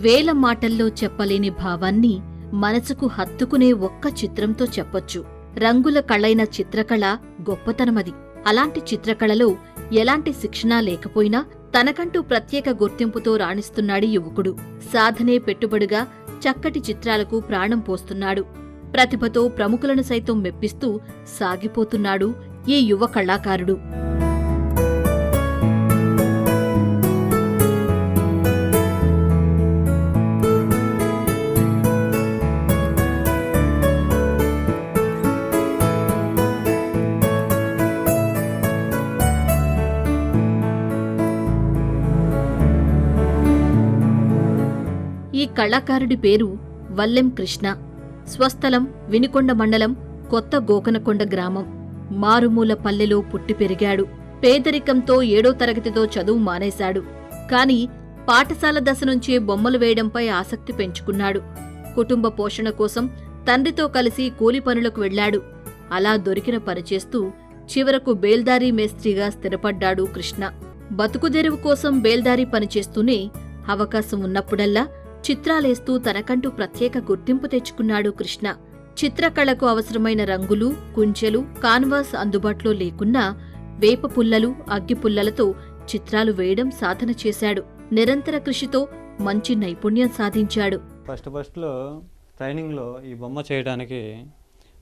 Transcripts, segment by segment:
వేల మాటల్లో చెప్పలేని భావాన్ని మనసుకు హత్తుకునే ఒక్క చిత్రంతో చెప్పొచ్చు. రంగుల కళైన చిత్రకళ గొప్పతనమది. అలాంటి చిత్రకళలో ఎలాంటి శిక్షణ లేకపోయినా తనకంటూ ప్రత్యేక గుర్తింపుతో రాణిస్తున్నాడు యువకుడు. సాధనే పెట్టుబడిగా చక్కటి చిత్రాలకు ప్రాణం పోస్తున్నాడు. ప్రతిభతో ప్రముఖులను సైతం మెప్పిస్తూ సాగిపోతున్నాడు ఈ యువ కళాకారుడు. ఈ కళాకారుడి పేరు వల్లెం కృష్ణ. స్వస్థలం వినికొండ మండలం కొత్త గోకనకొండ గ్రామం. మారుమూల పల్లెలో పుట్టి పెరిగాడు. పేదరికంతో ఏడో తరగతితో చదువు మానేశాడు. కాని పాఠశాల దశ నుంచే బొమ్మలు వేయడంపై ఆసక్తి పెంచుకున్నాడు. కుటుంబ పోషణ కోసం తండ్రితో కలిసి కూలి పనులకు వెళ్ళాడు అలా దొరికిన పనిచేస్తూ చివరకు బేల్దారీ మేస్త్రిగా స్థిరపడ్డాడు కృష్ణ. బతుకుదెరువు కోసం బేల్దారీ పనిచేస్తూనే అవకాశం ఉన్నప్పుడల్లా చిత్రాలేస్తూ తనకంటూ ప్రత్యేక గుర్తింపు తెచ్చుకున్నాడు కృష్ణ. చిత్రకళకు అవసరమైన రంగులు కుంచెలు కాన్వాస్ అందుబాటులో లేకున్నా వేప పుల్లలు అగ్గి పుల్లలతో చిత్రాలు వేయడం సాధన చేశాడు. నిరంతర కృషితో మంచి నైపుణ్యం సాధించాడు. ఫస్ట్ ఫస్ట్లో ట్రైనింగ్లో ఈ బొమ్మ చేయడానికి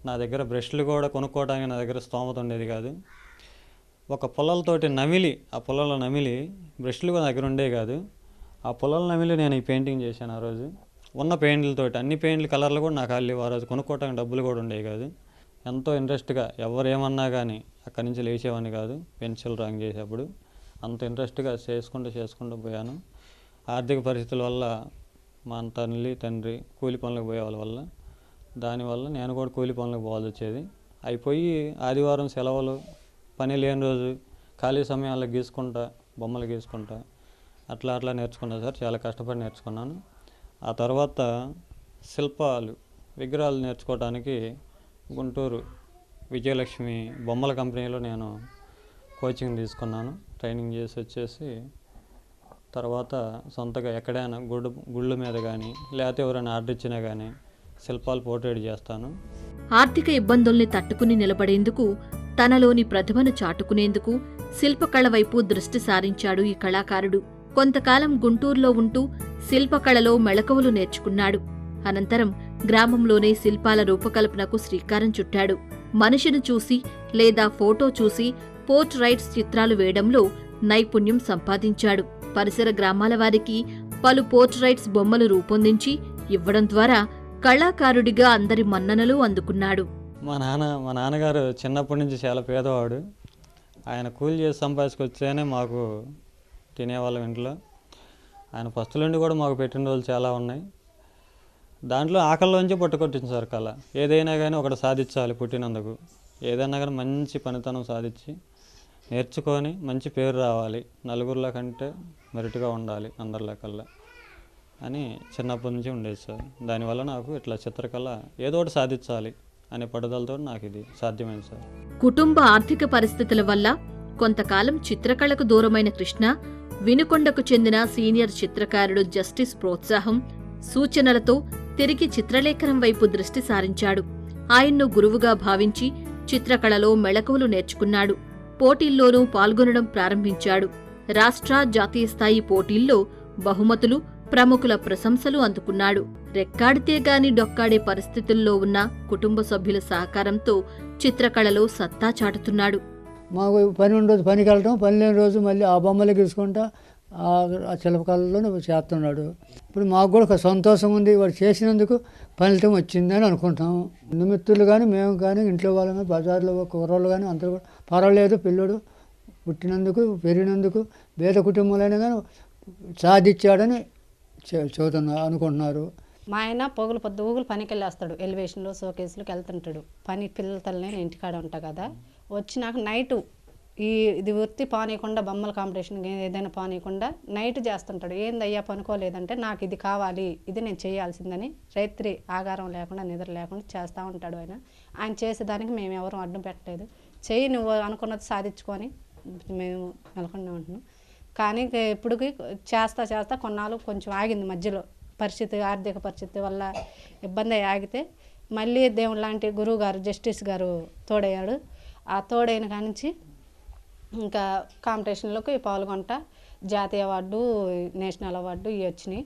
నా దగ్గర బ్రష్లు కూడా కొనుక్కోవడానికి నా దగ్గర స్తోమత ఉండేది కాదు. ఒక పుల్లలతోటి నమిలి ఆ పుల్లల నమిలి బ్రష్లు కూడా నా దగ్గర ఉండేవి కాదు. ఆ పొలాలను నమిలి నేను ఈ పెయింటింగ్ చేశాను ఆ రోజు. ఉన్న పెయింట్లతో అన్ని పెయింట్లు కలర్లు కూడా నాకు అల్లి ఆ రోజు కొనుక్కోవడానికి డబ్బులు కూడా ఉండేవి కాదు. ఎంతో ఇంట్రెస్ట్గా ఎవరు ఏమన్నా కానీ అక్కడి నుంచి లేచేవాడిని కాదు. పెన్సిల్ డ్రాయింగ్ చేసేప్పుడు అంత ఇంట్రెస్ట్గా చేసుకుంటూ చేసుకుంటూ పోయాను. ఆర్థిక పరిస్థితుల వల్ల మా తల్లి తండ్రి కూలి పనులకు పోయే వాళ్ళ వల్ల దానివల్ల నేను కూడా కూలి పనులకు పోవాల్సి వచ్చేది. అయిపోయి ఆదివారం సెలవులు పని లేని రోజు ఖాళీ సమయాల్లో గీసుకుంటా బొమ్మలు గీసుకుంటా అట్లా అట్లా నేర్చుకున్నా సార్ చాలా కష్టపడి నేర్చుకున్నాను. ఆ తర్వాత శిల్పాలు విగ్రహాలు నేర్చుకోవడానికి గుంటూరు విజయలక్ష్మి బొమ్మల కంపెనీలో నేను కోచింగ్ తీసుకున్నాను. ట్రైనింగ్ చేసి వచ్చేసి తర్వాత సొంతగా ఎక్కడైనా గుడి గుళ్ళ మీద కానీ లేకపోతే ఎవరైనా ఆర్డర్ ఇచ్చినా కానీ శిల్పాలు పోర్ట్రేట్ చేస్తాను. ఆర్థిక ఇబ్బందుల్ని తట్టుకుని నిలబడేందుకు తనలోని ప్రతిభను చాటుకునేందుకు శిల్పకళ వైపు దృష్టి సారించాడు ఈ కళాకారుడు. కొంతకాలం గుంటూరులో ఉంటూ శిల్పకళలో మెళకువలు నేర్చుకున్నాడు. అనంతరం గ్రామంలోనే శిల్పాల రూపకల్పనకు శ్రీకారం చుట్టాడు. మనిషిని చూసి లేదా ఫోటో చూసి పోర్ట్ రైట్స్ చిత్రాలు వేయడంలో నైపుణ్యం సంపాదించాడు. పరిసర గ్రామాల వారికి పలు పోర్ట్ రైట్స్ బొమ్మలు రూపొందించి ఇవ్వడం ద్వారా కళాకారుడిగా అందరి మన్ననలు అందుకున్నాడు. మా నాన్న మా నాన్నగారు చిన్నప్పటి నుంచి చాలా పేదవాడు. ఆయన కూలి చేసి సంపాదించుకొచ్చేనే మాకు తినేవాళ్ళం ఇంట్లో. ఆయన ఫస్టులుండి కూడా మాకు పెట్టిన రోజులు చాలా ఉన్నాయి. దాంట్లో ఆకలిలోంచి పట్టుకొట్టింది సార్ కళ. ఏదైనా కానీ ఒకటి సాధించాలి పుట్టినందుకు. ఏదైనా కానీ మంచి పనితనం సాధించి నేర్చుకొని మంచి పేరు రావాలి. నలుగురిలో కంటే మెరుటుగా ఉండాలి అందరిలోకల్లా అని చిన్నప్పటి నుంచి ఉండేది సార్. దానివల్ల నాకు ఇట్లా చిత్రకళ ఏదో ఒకటి సాధించాలి అనే పట్టుదలతో నాకు ఇది సాధ్యమైంది సార్. కుటుంబ ఆర్థిక పరిస్థితుల వల్ల కొంతకాలం చిత్రకళకు దూరమైన కృష్ణ వినుకొండకు చెందిన సీనియర్ చిత్రకారుడు జస్టిస్ ప్రోత్సాహం సూచనలతో తిరిగి చిత్రలేఖనం వైపు దృష్టి సారించాడు. ఆయన్ను గురువుగా భావించి చిత్రకళలో మెళకువలు నేర్చుకున్నాడు. పోటీల్లోనూ పాల్గొనడం ప్రారంభించాడు. రాష్ట్ర జాతీయ స్థాయి పోటీల్లో బహుమతులు ప్రముఖుల ప్రశంసలు అందుకున్నాడు. రెక్కాడితే గాని డొక్కాడే పరిస్థితుల్లో ఉన్న కుటుంబ సభ్యుల సహకారంతో చిత్రకళలో సత్తా చాటుతున్నాడు. మాకు పని ఉన్న రోజు పనికి వెళ్ళటం పని లేని రోజు మళ్ళీ ఆ బొమ్మలు గీసుకుంటా ఆ ఆ శిల్పకళలోనే చేస్తున్నాడు. ఇప్పుడు మాకు కూడా ఒక సంతోషం ఉంది. వాడు చేసినందుకు ఫలితం వచ్చిందని అనుకుంటాము నిమిత్తులు కానీ మేము కానీ ఇంట్లో వాళ్ళని బజార్లో కుర్రోళ్ళు కానీ అందరూ కూడా పర్వాలేదు. పిల్లడు పుట్టినందుకు పెరిగినందుకు వేరే కుటుంబాలైనా కానీ సాధించాడని చె- చెబుతున్నా అనుకుంటున్నారు. మా ఆయన పొగులు పొద్దు ఊగులు పనికి వెళ్ళేస్తాడు ఎలివేషన్లో షోకేసులకు వెళ్తుంటాడు. పని పిల్లలతోనే నేను ఇంటికాడ ఉంటా కదా. వచ్చినాక నైటు ఈ ఇది వృత్తి పానీయకుండా బొమ్మల కాంపిటీషన్ ఏదైనా పానీయకుండా నైట్ చేస్తుంటాడు. ఏందయ్యా పనుకోలేదంటే నాకు ఇది కావాలి ఇది నేను చేయాల్సిందని రైత్రి ఆగారం లేకుండా నిద్ర లేకుండా చేస్తూ ఉంటాడు ఆయన. ఆయన చేసేదానికి మేము ఎవరు అడ్డం పెట్టలేదు. చెయ్యి నువ్వు అనుకున్నది సాధించుకొని మేము నెలకొండే ఉంటున్నాం. కానీ ఇప్పటికి చేస్తా చేస్తా కొన్నాళ్ళు కొంచెం ఆగింది మధ్యలో. పరిస్థితి ఆర్థిక పరిస్థితి వల్ల ఇబ్బంది అయి ఆగితే మళ్ళీ దేవుడు లాంటి గురువు గారు జస్టిస్ గారు తోడయ్యాడు. ఆ తోడైన కానించి ఇంకా కాంపిటీషన్లోకి పాల్గొంటా జాతీయ అవార్డు నేషనల్ అవార్డు ఇవి వచ్చినాయి.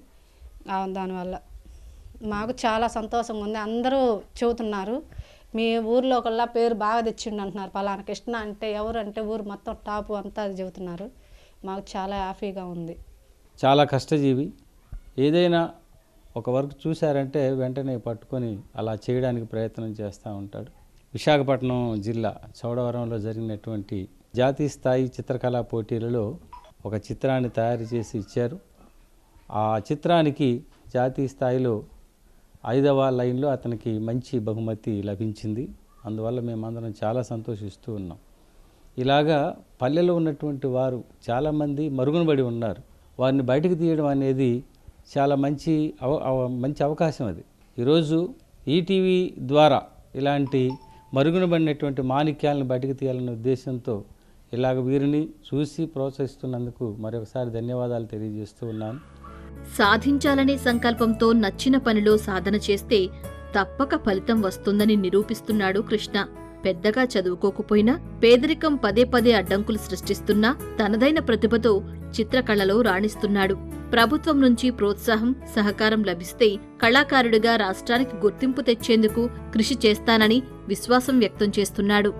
దానివల్ల మాకు చాలా సంతోషంగా ఉంది. అందరూ చెబుతున్నారు మీ ఊర్లో కల్లా పేరు బాగా తెచ్చిండు అంటున్నారు. పలానా కృష్ణ అంటే ఎవరు అంటే ఊరు మొత్తం టాప్ అంతా అది చెబుతున్నారు. మాకు చాలా హ్యాపీగా ఉంది. చాలా కష్టజీవి. ఏదైనా ఒక వర్క్ చూశారంటే వెంటనే పట్టుకొని అలా చేయడానికి ప్రయత్నం చేస్తూ ఉంటాడు. విశాఖపట్నం జిల్లా చౌడవరంలో జరిగినటువంటి జాతీయ స్థాయి చిత్రకళా పోటీలలో ఒక చిత్రాన్ని తయారు చేసి ఇచ్చారు. ఆ చిత్రానికి జాతీయ స్థాయిలో ఐదవ లైన్లో అతనికి మంచి బహుమతి లభించింది. అందువల్ల మేమందరం చాలా సంతోషిస్తూ ఉన్నాం. ఇలాగా పల్లెలో ఉన్నటువంటి వారు చాలామంది మరుగునబడి ఉన్నారు. వారిని బయటకు తీయడం అనేది చాలా మంచి అవ అవ- మంచి అవకాశం అది. ఈరోజు ఈటీవీ ద్వారా ఇలాంటి మరుగునబడినటువంటి మాణిక్యాలను బయటకు తీయాలనే ఉద్దేశంతో ఇలాగ వీరిని చూసి ప్రోత్సహిస్తున్నందుకు మరొకసారి ధన్యవాదాలు తెలియజేస్తూ ఉన్నాను. సాధించాలనే సంకల్పంతో నచ్చిన పనిలో సాధన చేస్తే తప్పక ఫలితం వస్తుందని నిరూపిస్తున్నాడు కృష్ణ. పెద్దగా చదువుకోకపోయినా పేదరికం పదే పదే అడ్డంకులు సృష్టిస్తున్నా తనదైన ప్రతిభతో చిత్రకళలో రాణిస్తున్నాడు. ప్రభుత్వం నుంచి ప్రోత్సాహం సహకారం లభిస్తే కళాకారుడిగా రాష్ట్రానికి గుర్తింపు తెచ్చేందుకు కృషి చేస్తానని విశ్వాసం వ్యక్తం చేస్తున్నాడు.